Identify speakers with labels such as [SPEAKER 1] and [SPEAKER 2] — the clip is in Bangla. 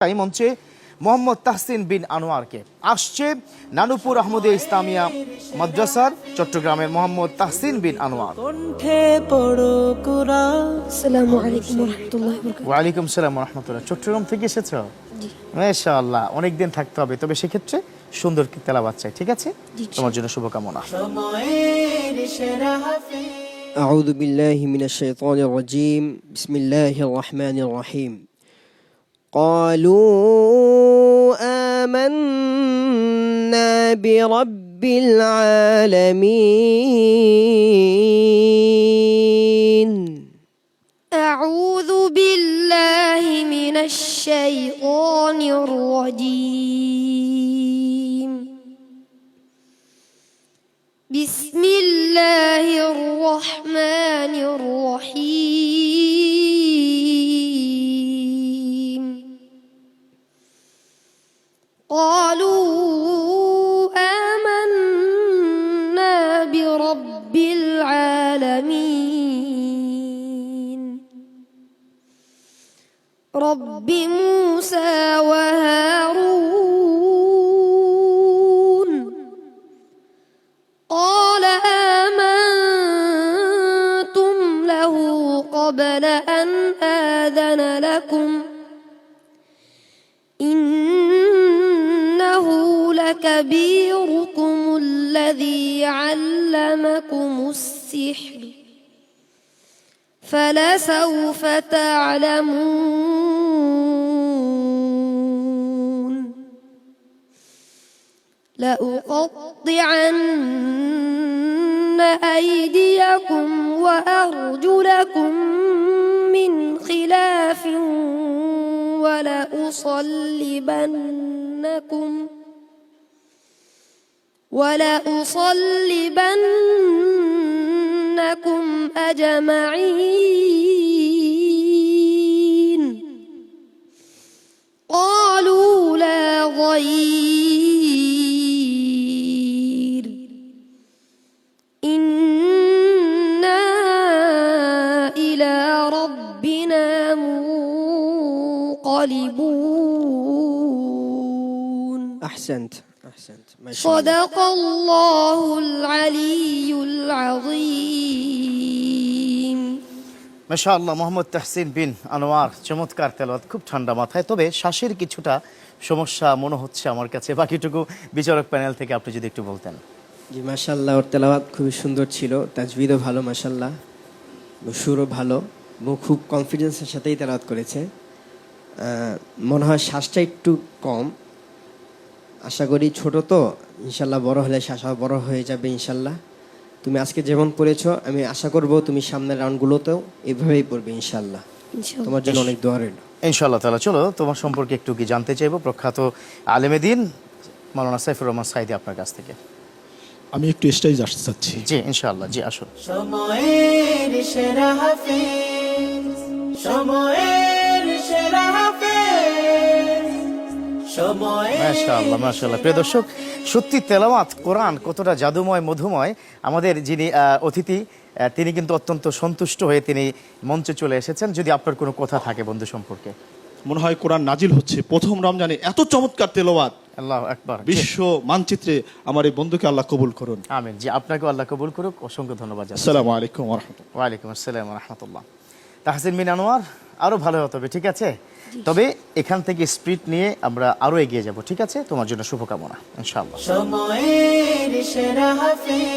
[SPEAKER 1] এই মঞ্চে মোহাম্মদ তাহসিন বিন আনোয়ারকে আসছে নানুপুর আহমদে ইসলামিয়া মাদ্রাসার চট্টগ্রামের মোহাম্মদ তাহসিন বিন আনোয়ার
[SPEAKER 2] কণ্ঠে পড়ো কুরআন
[SPEAKER 3] আসসালামু আলাইকুম রহমতুল্লাহ
[SPEAKER 1] ওয়ালাইকুম সালাম রহমতুল্লাহ চট্টগ্রাম থেকে এসেছ মাশাআল্লাহ অনেকদিন থাকতে হবে তবে সেক্ষেত্রে সুন্দর তেলাবাদ চাই ঠিক আছে তোমার জন্য শুভকামনা
[SPEAKER 2] সময়ের সেরা হাফিজ
[SPEAKER 4] أعوذ بالله من الشيطان الرجيم بسم الله الرحمن الرحيم قالوا آمنا برب العالمين.
[SPEAKER 3] أعوذ بالله من الشيطان الرجيم. بسم الله الرحمن الرحيم. قالوا آمنا برب العالمين. رب موسى وهارون. قال آمنتم له قبل أن آذن لكم. لكبيركم الذي علمكم السحر فلسوف تعلمون لأقطعن أيديكم وأرجلكم من خلاف ولأصلبنكم ولأصلبنكم أجمعين. قالوا لا ضير إنا إلى ربنا منقلبون.
[SPEAKER 4] أحسنت. أحسنت ما شاء الله
[SPEAKER 3] صدق الله العلي العظيم
[SPEAKER 1] মাশাআল্লাহ মোহাম্মদ তাহসিন বিন আনোয়ার চমৎকার তেলাওয়াত খুব ঠান্ডা মাথায় তবে শ্বাসের কিছুটা সমস্যা মনে হচ্ছে আমার কাছে বাকিটুকু বিচারক প্যানেল থেকে আপনি যদি একটু বলতেন
[SPEAKER 4] জি মাশাল্লাহ ওর তেলাওয়াত খুবই সুন্দর ছিল তাজবিদও ভালো মাশাল্লাহ সুরও ভালো এবং খুব কনফিডেন্সের সাথেই তেলাওয়াত করেছে আহ, মনে হয় শ্বাসটা একটু কম আশা করি ছোট তো ইনশাল্লাহ বড় হলে আরও বড় হয়ে যাবে ইনশাল্লাহ। তুমি আজকে যেমন পড়েছ আমি আশা করব তুমি সামনের রাউন্ডগুলোতেও এভাবেই পড়বে ইনশাল্লাহ। তোমার জন্য অনেক দোয়া রইল।
[SPEAKER 1] ইনশাআল্লাহ তালা চলো তোমার সম্পর্কে একটু কি জানতে চাইব? প্রখ্যাত আলেমেদিন মাওলানা সাইফুর রহমান সাইদি আপনার কাছ থেকে।
[SPEAKER 5] আমি একটু স্টেজ আসতে চাচ্ছি।
[SPEAKER 1] জি ইনশাআল্লাহ জি আসুন।
[SPEAKER 2] সময়ের সেরা হাফিজ সময়ের
[SPEAKER 1] মাশাআল্লাহ মাশাআল্লাহ। প্রিয় দর্শক সত্যি তেলাওয়াত কোরআন কতটা জাদুময় মধুময়। আমাদের যিনি অতিথি তিনি কিন্তু অত্যন্ত সন্তুষ্ট হয়ে তিনি মঞ্চে চলে এসেছেন। যদি আপনার কোনো কথা থাকে বন্ধু সম্পর্কে।
[SPEAKER 5] মনে হয় কোরআন নাজিল হচ্ছে। প্রথম রমজানে এত চমৎকার তেলাওয়াত।
[SPEAKER 1] আল্লাহ একবার
[SPEAKER 5] বিশ্ব মানচিত্রে আমার এই বন্ধুকে আল্লাহ কবুল করুন।
[SPEAKER 1] আমিন। জি আপনাকে আল্লাহ কবুল করুক। অসংখ্য ধন্যবাদ
[SPEAKER 5] আসসালামু আলাইকুম রহমতুল্লাহ।
[SPEAKER 1] ওয়ালাইকুম আসসালাম রহমতুল্লাহ। তাহসিন বিন আনোয়ার আরও ভালো হতে হবে ঠিক আছে? তবে এখান থেকে স্পিড নিয়ে আমরা আরও এগিয়ে যাব ঠিক আছে? তোমার জন্য শুভকামনা ইনশাআল্লাহ।
[SPEAKER 2] সময়ের সেরা হাফিজ।